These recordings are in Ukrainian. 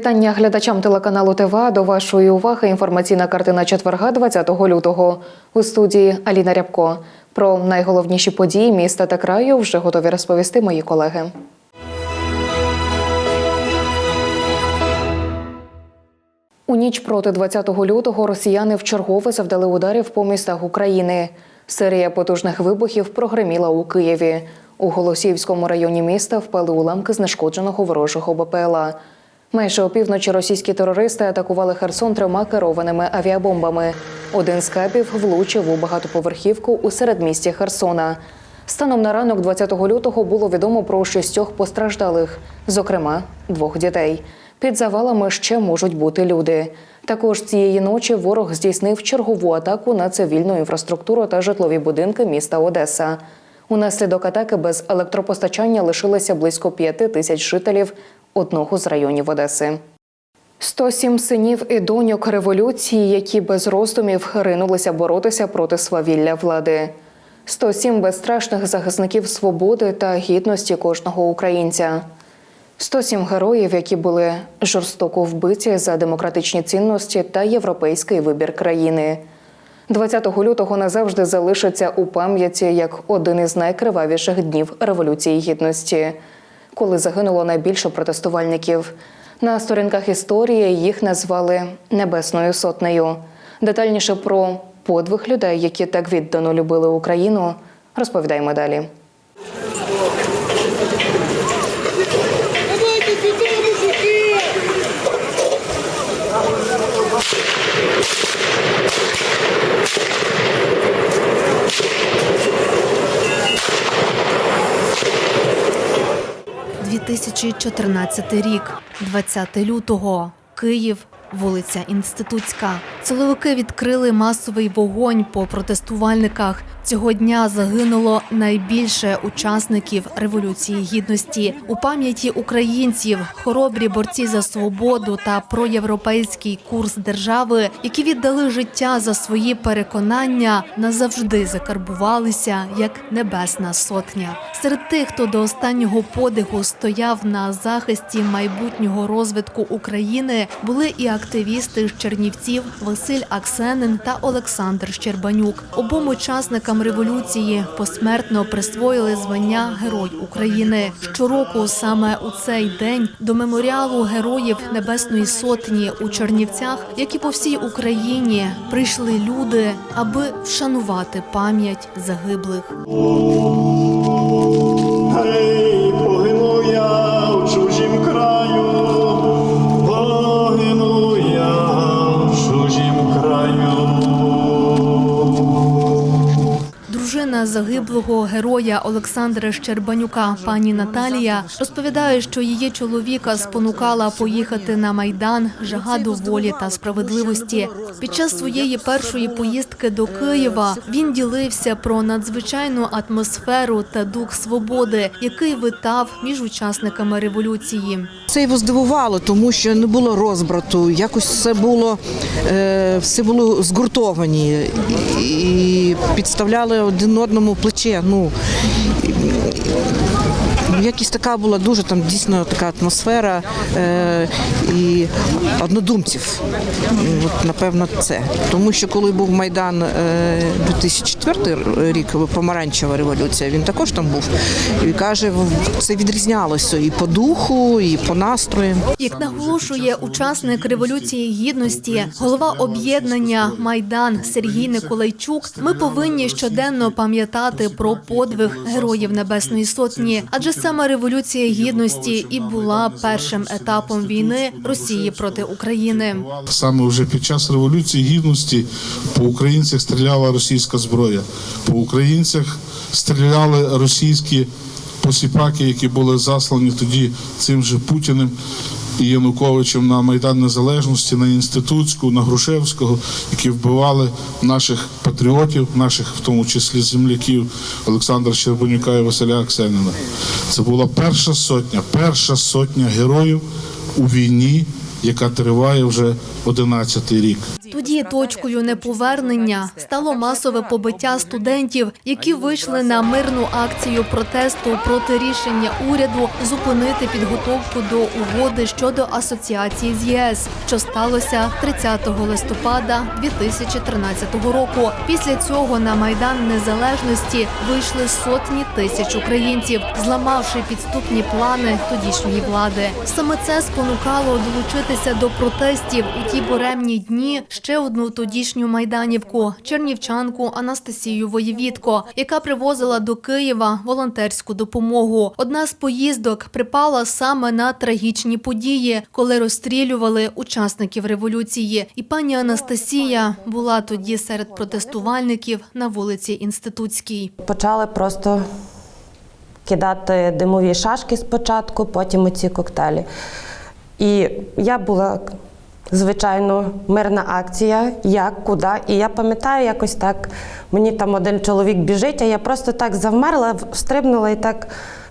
Вітання глядачам телеканалу ТВА. До вашої уваги інформаційна картина четверга 20 лютого. У студії Аліна Рябко. Про найголовніші події міста та краю вже готові розповісти мої колеги. У ніч проти 20 лютого росіяни вчергове завдали ударів по містах України. Серія потужних вибухів прогреміла у Києві. У Голосіївському районі міста впали уламки знешкодженого ворожого БПЛА. Майже опівночі російські терористи атакували Херсон трьома керованими авіабомбами. Один з кабів влучив у багатоповерхівку у середмісті Херсона. Станом на ранок 20 лютого було відомо про шістьох постраждалих, зокрема двох дітей. Під завалами ще можуть бути люди. Також цієї ночі ворог здійснив чергову атаку на цивільну інфраструктуру та житлові будинки міста Одеса. Унаслідок атаки без електропостачання лишилося близько п'яти тисяч жителів одного з районів Одеси. 107 синів і доньок революції, які без роздумів ринулися боротися проти свавілля влади. 107 безстрашних захисників свободи та гідності кожного українця. 107 героїв, які були жорстоко вбиті за демократичні цінності та європейський вибір країни. 20 лютого назавжди залишиться у пам'яті як один із найкривавіших днів Революції Гідності, коли загинуло найбільше протестувальників. На сторінках історії їх назвали Небесною сотнею. Детальніше про подвиг людей, які так віддано любили Україну, розповідаємо далі. 2014 рік, 20 лютого, Київ, вулиця Інститутська. Силовики відкрили масовий вогонь по протестувальниках. Цього дня загинуло найбільше учасників революції гідності у пам'яті українців, хоробрі борці за свободу та проєвропейський курс держави, які віддали життя за свої переконання, назавжди закарбувалися як небесна сотня. Серед тих, хто до останнього подиху стояв на захисті майбутнього розвитку України, були і активісти з Чернівців Василь Аксенин та Олександр Щербанюк. Обом учасникам революції посмертно присвоїли звання Герой України. Щороку саме у цей день до меморіалу героїв Небесної Сотні у Чернівцях, як і по всій Україні, прийшли люди, аби вшанувати пам'ять загиблих. Дружина загиблого героя Олександра Щербанюка, пані Наталія, розповідає, що її чоловіка спонукала поїхати на майдан жага до волі та справедливості. Під час своєї першої поїздки до Києва він ділився про надзвичайну атмосферу та дух свободи, який витав між учасниками революції. Це його здивувало, тому що не було розбрату. Якось все було е, все було згуртовані і підставляли один одному плече. Ну якась така була дуже там дійсно така атмосфера е, і однодумців. От напевно це. Тому що коли був Майдан е, 2004 рік, помаранчева революція, він також там був. І каже, це відрізнялося і по духу, і по настроям. Як наголошує учасник революції гідності, голова об'єднання Майдан Сергій Николайчук, ми повинні щоденно пам'ятати про подвиг героїв Небесної Сотні, адже саме революція гідності і була першим етапом війни Росії проти України. Саме вже під час революції гідності по українцях стріляла російська зброя. По українцях стріляли російські посіпаки, які були заслані тоді цим же Путіним і Януковичем на Майдан Незалежності, на Інститутську, на Грушевського, які вбивали наших патріотів, наших, в тому числі земляків Олександра Щербанюка і Василя Аксенина. Це була перша сотня, перша сотня героїв у війні яка триває вже 11 рік. Тоді точкою неповернення стало масове побиття студентів, які вийшли на мирну акцію протесту проти рішення уряду зупинити підготовку до угоди щодо асоціації з ЄС, що сталося 30 листопада 2013 року. Після цього на майдан незалежності вийшли сотні тисяч українців, зламавши підступні плани тодішньої влади. Саме це спонукало долучитися до протестів у ті буремні дні ще одну тодішню майданівку чернівчанку Анастасію Воєвідко, яка привозила до Києва волонтерську допомогу. Одна з поїздок припала саме на трагічні події, коли розстрілювали учасників революції. І пані Анастасія була тоді серед протестувальників на вулиці Інститутській. Почали просто кидати димові шашки спочатку, потім оці коктейлі. І я була, звичайно, мирна акція, як, куди. І я пам'ятаю, якось так мені там один чоловік біжить, а я просто так завмерла, стрибнула і так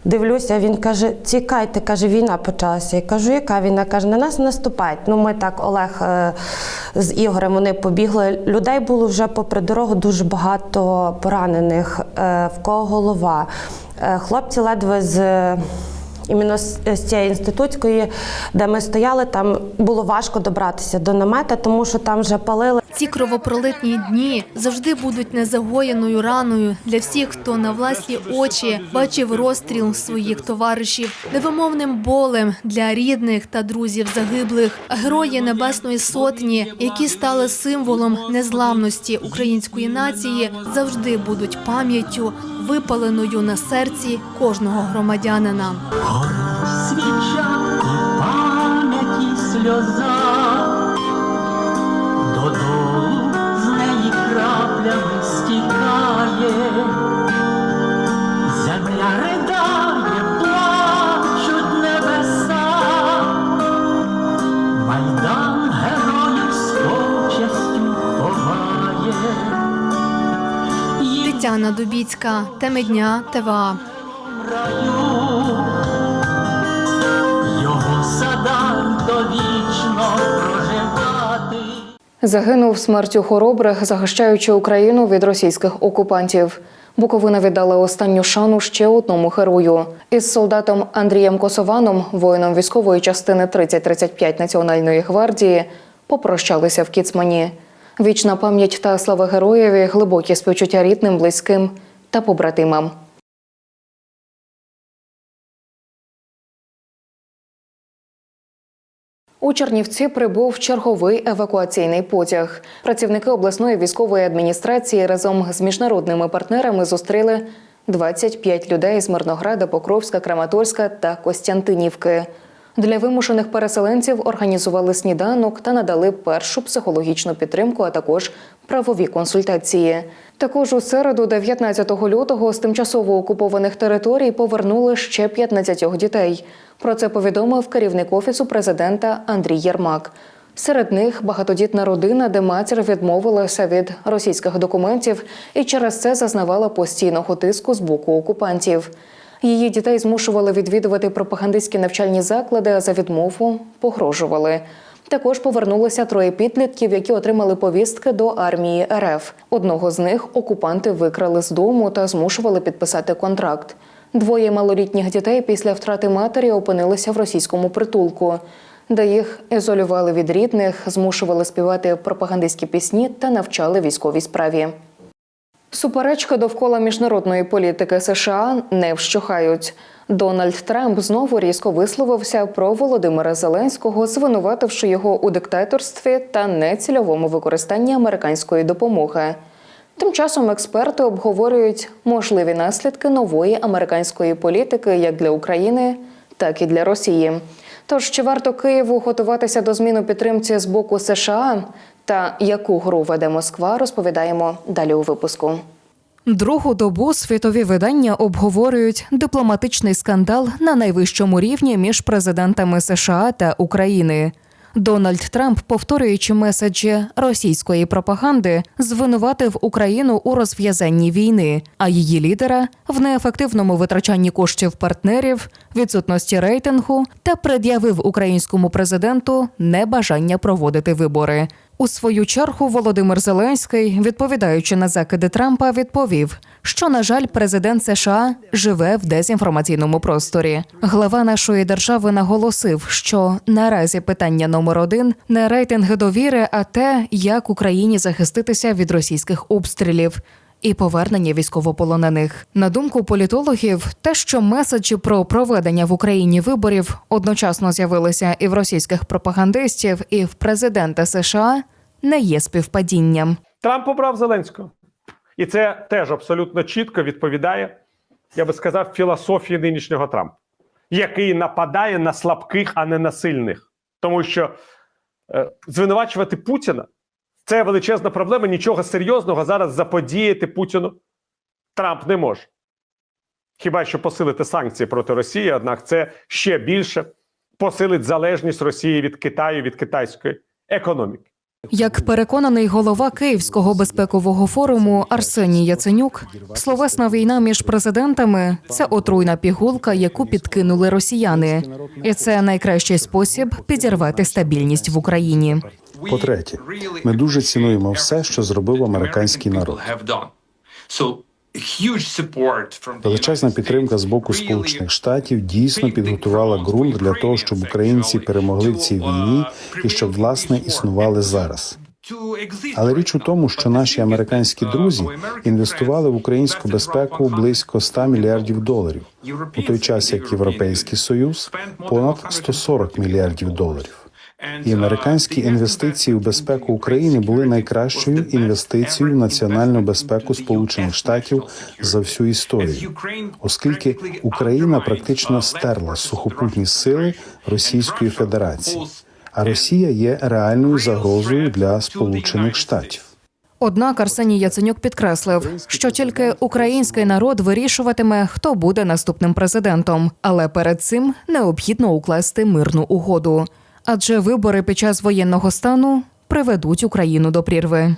дивлюся. Він каже: Цікайте, каже, війна почалася. Я кажу, яка війна? Каже, на нас наступають. Ну, ми так, Олег е, з Ігорем вони побігли. Людей було вже попри дорогу дуже багато поранених, е, в кого голова. Е, Хлопці ледве з іменно з з цієї інститутської, де ми стояли, там було важко добратися до намета, тому що там вже палили. Ці кровопролитні дні завжди будуть незагоєною раною для всіх, хто на власні очі бачив розстріл своїх товаришів, невимовним болем для рідних та друзів загиблих, герої Небесної Сотні, які стали символом незламності української нації, завжди будуть пам'яттю, випаленою на серці кожного громадянина. свіча пам'яті сльоза, Тетяна Дубіцька, теми дня ТВА. його довічно проживати. Загинув смертю хоробрих, захищаючи Україну від російських окупантів. Буковина віддала останню шану ще одному герою. Із солдатом Андрієм Косованом, воїном військової частини 3035 Національної гвардії, попрощалися в Кіцмані. Вічна пам'ять та слава героєві, глибокі співчуття рідним, близьким та побратимам. У Чернівці прибув черговий евакуаційний потяг. Працівники обласної військової адміністрації разом з міжнародними партнерами зустріли 25 людей з Мирнограда, Покровська, Краматорська та Костянтинівки. Для вимушених переселенців організували сніданок та надали першу психологічну підтримку, а також правові консультації. Також у середу, 19 лютого, з тимчасово окупованих територій повернули ще 15 дітей. Про це повідомив керівник офісу президента Андрій Єрмак. Серед них багатодітна родина, де матір відмовилася від російських документів і через це зазнавала постійного тиску з боку окупантів. Її дітей змушували відвідувати пропагандистські навчальні заклади, а за відмову погрожували. Також повернулося троє підлітків, які отримали повістки до армії РФ. Одного з них окупанти викрали з дому та змушували підписати контракт. Двоє малолітніх дітей після втрати матері опинилися в російському притулку, де їх ізолювали від рідних, змушували співати пропагандистські пісні та навчали військовій справі. Суперечки довкола міжнародної політики США не вщухають. Дональд Трамп знову різко висловився про Володимира Зеленського, звинувативши його у диктаторстві та нецільовому використанні американської допомоги. Тим часом експерти обговорюють можливі наслідки нової американської політики як для України, так і для Росії. Тож чи варто Києву готуватися до змін підтримці з боку США та яку гру веде Москва, розповідаємо далі у випуску. Другу добу світові видання обговорюють дипломатичний скандал на найвищому рівні між президентами США та України. Дональд Трамп, повторюючи меседжі російської пропаганди, звинуватив Україну у розв'язанні війни, а її лідера в неефективному витрачанні коштів партнерів, відсутності рейтингу та пред'явив українському президенту небажання проводити вибори. У свою чергу Володимир Зеленський, відповідаючи на закиди Трампа, відповів, що на жаль, президент США живе в дезінформаційному просторі. Глава нашої держави наголосив, що наразі питання номер один не рейтинги довіри, а те, як Україні захиститися від російських обстрілів. І повернення військовополонених на думку політологів, те, що меседжі про проведення в Україні виборів одночасно з'явилися і в російських пропагандистів, і в президента США, не є співпадінням. Трамп обрав Зеленського. І це теж абсолютно чітко відповідає, я би сказав, філософії нинішнього Трампа, який нападає на слабких, а не на сильних. Тому що е, звинувачувати Путіна це величезна проблема. Нічого серйозного зараз заподіяти Путіну Трамп не може. Хіба що посилити санкції проти Росії, однак це ще більше посилить залежність Росії від Китаю, від китайської економіки. Як переконаний голова Київського безпекового форуму Арсеній Яценюк, словесна війна між президентами це отруйна пігулка, яку підкинули росіяни, і це найкращий спосіб підірвати стабільність в Україні. По-третє, ми дуже цінуємо все, що зробив американський народ. Величезна підтримка з боку Сполучених Штатів дійсно підготувала ґрунт для того, щоб українці перемогли в цій війні і щоб власне існували зараз. Але річ у тому, що наші американські друзі інвестували в українську безпеку близько 100 мільярдів доларів, у той час як Європейський Союз понад 140 мільярдів доларів. І американські інвестиції у безпеку України були найкращою інвестицією в національну безпеку Сполучених Штатів за всю історію, оскільки Україна практично стерла сухопутні сили Російської Федерації, а Росія є реальною загрозою для Сполучених Штатів. Однак Арсеній Яценюк підкреслив, що тільки український народ вирішуватиме, хто буде наступним президентом, але перед цим необхідно укласти мирну угоду. Адже вибори під час воєнного стану приведуть Україну до прірви.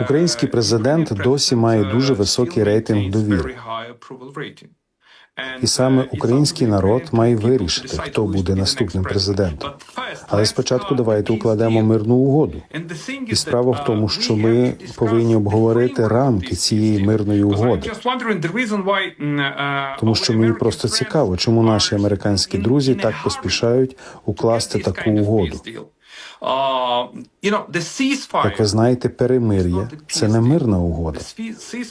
Український президент досі має дуже високий рейтинг довіри. І саме український народ має вирішити, хто буде наступним президентом. Але спочатку давайте укладемо мирну угоду. І справа в тому, що ми повинні обговорити рамки цієї мирної угоди. Тому що мені просто цікаво, чому наші американські друзі так поспішають укласти таку угоду. Як ви знаєте, перемир'я це не мирна угода.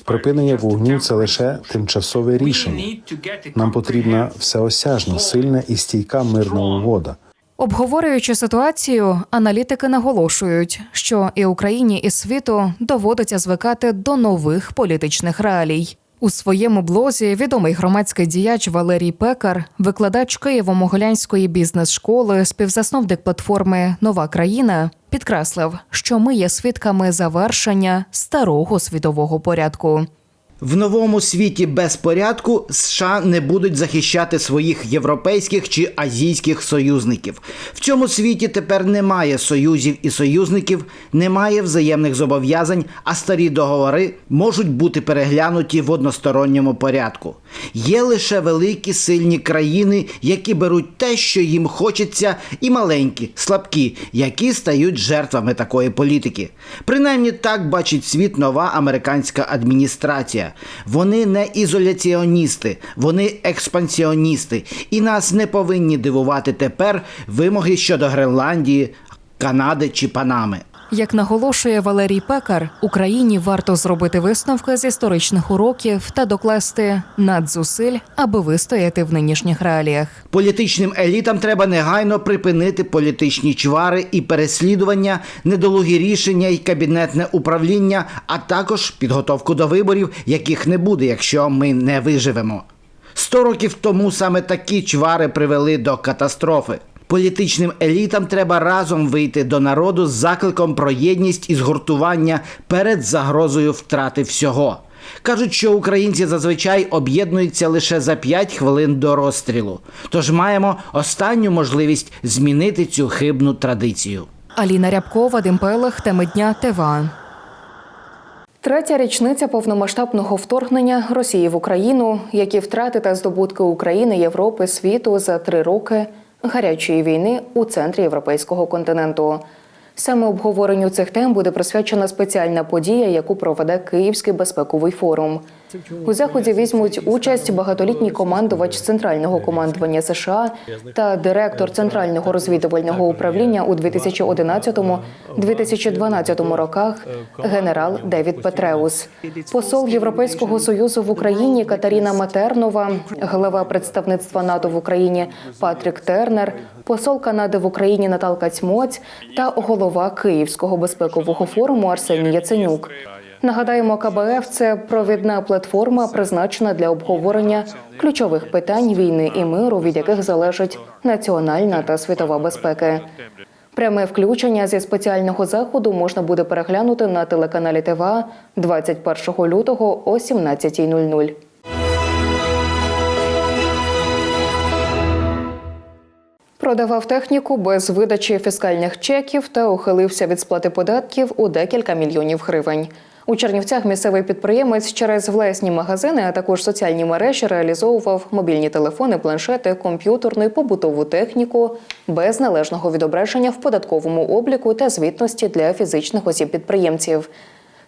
Припинення вогню це лише тимчасове рішення. Нам потрібна всеосяжна, сильна і стійка мирна угода. Обговорюючи ситуацію, аналітики наголошують, що і Україні, і світу доводиться звикати до нових політичних реалій. У своєму блозі відомий громадський діяч Валерій Пекар, викладач Києво-Могилянської бізнес-школи, співзасновник платформи Нова країна, підкреслив, що ми є свідками завершення старого світового порядку. В новому світі безпорядку США не будуть захищати своїх європейських чи азійських союзників. В цьому світі тепер немає союзів і союзників, немає взаємних зобов'язань, а старі договори можуть бути переглянуті в односторонньому порядку. Є лише великі сильні країни, які беруть те, що їм хочеться, і маленькі, слабкі, які стають жертвами такої політики. Принаймні так бачить світ нова американська адміністрація. Вони не ізоляціоністи, вони експансіоністи, і нас не повинні дивувати тепер вимоги щодо Гренландії, Канади чи Панами. Як наголошує Валерій Пекар, Україні варто зробити висновки з історичних уроків та докласти надзусиль, аби вистояти в нинішніх реаліях. Політичним елітам треба негайно припинити політичні чвари і переслідування, недолугі рішення і кабінетне управління, а також підготовку до виборів, яких не буде, якщо ми не виживемо. Сто років тому саме такі чвари привели до катастрофи. Політичним елітам треба разом вийти до народу з закликом про єдність і згуртування перед загрозою втрати всього. Кажуть, що українці зазвичай об'єднуються лише за 5 хвилин до розстрілу. Тож маємо останню можливість змінити цю хибну традицію. Аліна Рябкова, Димпелех, теми дня ТВА. Третя річниця повномасштабного вторгнення Росії в Україну, які втрати та здобутки України, Європи, світу за три роки гарячої війни у центрі європейського континенту. Саме обговоренню цих тем буде присвячена спеціальна подія, яку проведе Київський безпековий форум. У заході візьмуть участь багатолітній командувач центрального командування США та директор центрального розвідувального управління у 2011-2012 роках генерал Девід Петреус, посол Європейського союзу в Україні Катаріна Матернова, глава представництва НАТО в Україні Патрік Тернер, посол Канади в Україні Наталка Цьмоць та голова Київського безпекового форуму Арсеній Яценюк. Нагадаємо, КБФ це провідна платформа, призначена для обговорення ключових питань війни і миру, від яких залежить національна та світова безпеки. Пряме включення зі спеціального заходу можна буде переглянути на телеканалі ТВА 21 лютого о 17.00. Продавав техніку без видачі фіскальних чеків та ухилився від сплати податків у декілька мільйонів гривень. У Чернівцях місцевий підприємець через власні магазини, а також соціальні мережі реалізовував мобільні телефони, планшети, комп'ютерну і побутову техніку без належного відображення в податковому обліку та звітності для фізичних осіб підприємців.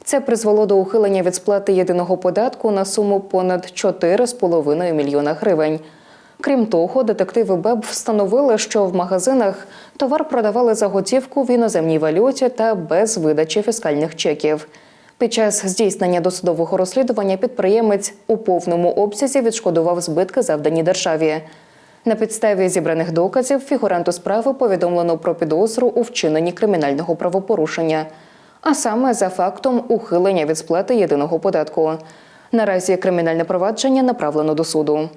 Це призвело до ухилення від сплати єдиного податку на суму понад 4,5 мільйона гривень. Крім того, детективи БЕБ встановили, що в магазинах товар продавали за готівку в іноземній валюті та без видачі фіскальних чеків. Під час здійснення досудового розслідування підприємець у повному обсязі відшкодував збитки, завдані державі. На підставі зібраних доказів фігуранту справи повідомлено про підозру у вчиненні кримінального правопорушення, а саме за фактом ухилення від сплати єдиного податку. Наразі кримінальне провадження направлено до суду.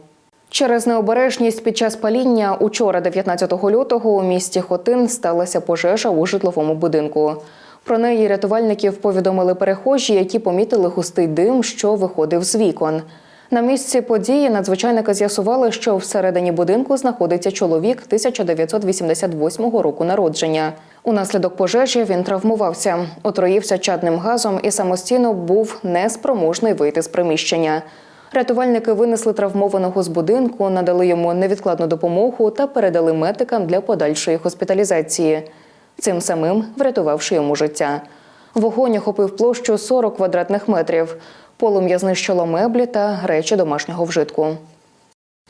Через необережність під час паління учора, 19 лютого, у місті Хотин сталася пожежа у житловому будинку. Про неї рятувальників повідомили перехожі, які помітили густий дим, що виходив з вікон. На місці події надзвичайники з'ясували, що всередині будинку знаходиться чоловік 1988 року народження. Унаслідок пожежі він травмувався, отруївся чадним газом і самостійно був неспроможний вийти з приміщення. Рятувальники винесли травмованого з будинку, надали йому невідкладну допомогу та передали медикам для подальшої госпіталізації, цим самим врятувавши йому життя. Вогонь охопив площу 40 квадратних метрів. Полум'я знищило меблі та речі домашнього вжитку.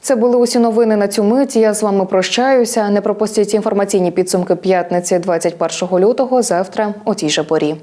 Це були усі новини на цю мить. Я з вами прощаюся. Не пропустіть інформаційні підсумки п'ятниці 21 лютого завтра о тій же порі.